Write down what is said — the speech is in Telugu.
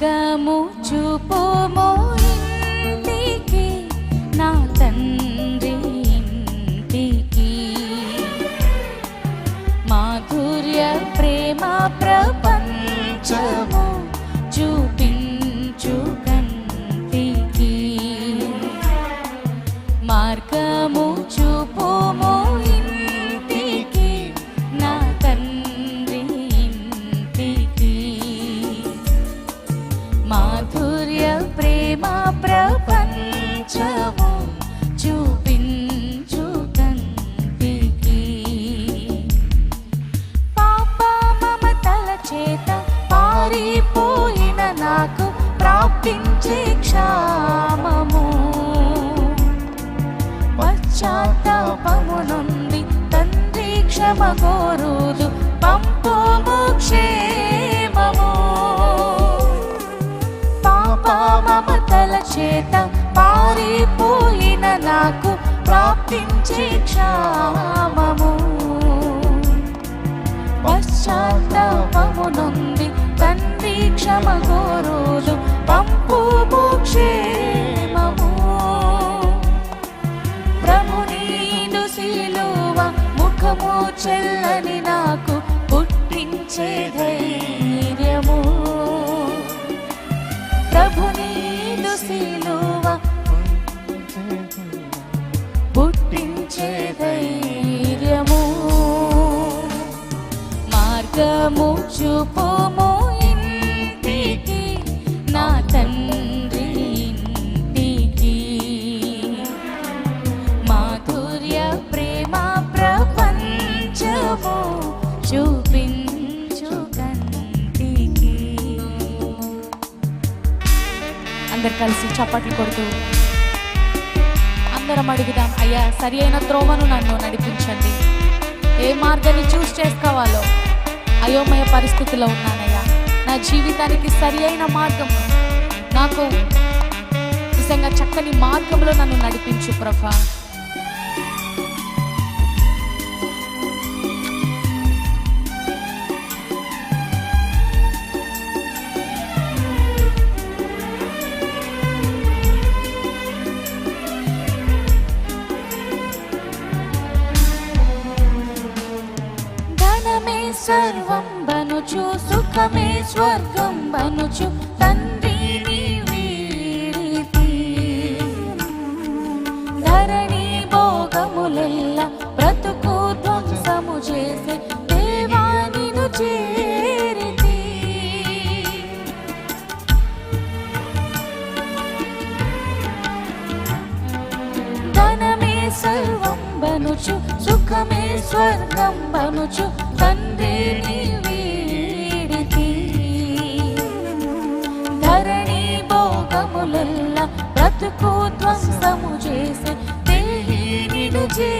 మార్గము చూపుము. ప్రాప్తించే క్షామము. పశ్చాత్తాపము నుండి తండ్రి క్షమ కోరుదు పంపుము క్షేమము పాప మమతల చేత పారిపోయిన నాకు ప్రాప్తించే క్షామము. పశ్చాత్తాపము నుండి తండ్రి క్షమ చెల్లని నాకు పుట్టించే ధైర్యము. ప్రభు నీదు పుట్టించే ధైర్యము. మార్గము చూపుము చూపించు కంటికి అందరు కలిసి చప్పట్లు కొడుతూ అందరం అడుగుదాం అయ్యా సరి అయిన త్రోవను నన్ను నడిపించండి. ఏ మార్గాన్ని చూస్ చేసుకోవాలో అయోమయ పరిస్థితిలో ఉన్నానయ్యా. నా జీవితానికి సరి అయిన మార్గం నాకు నిజంగా చక్కని మార్గంలో నన్ను నడిపించు ప్రభా. సర్వం బనుచు సుఖమే స్వర్గం బనుచు తన్ లోకమే స్వర్గం బనుచు తండ్రిని వీడితి. ధరణి భోగములల్ల బ్రతుకు ధ్వంసము చేసే తెలియని చే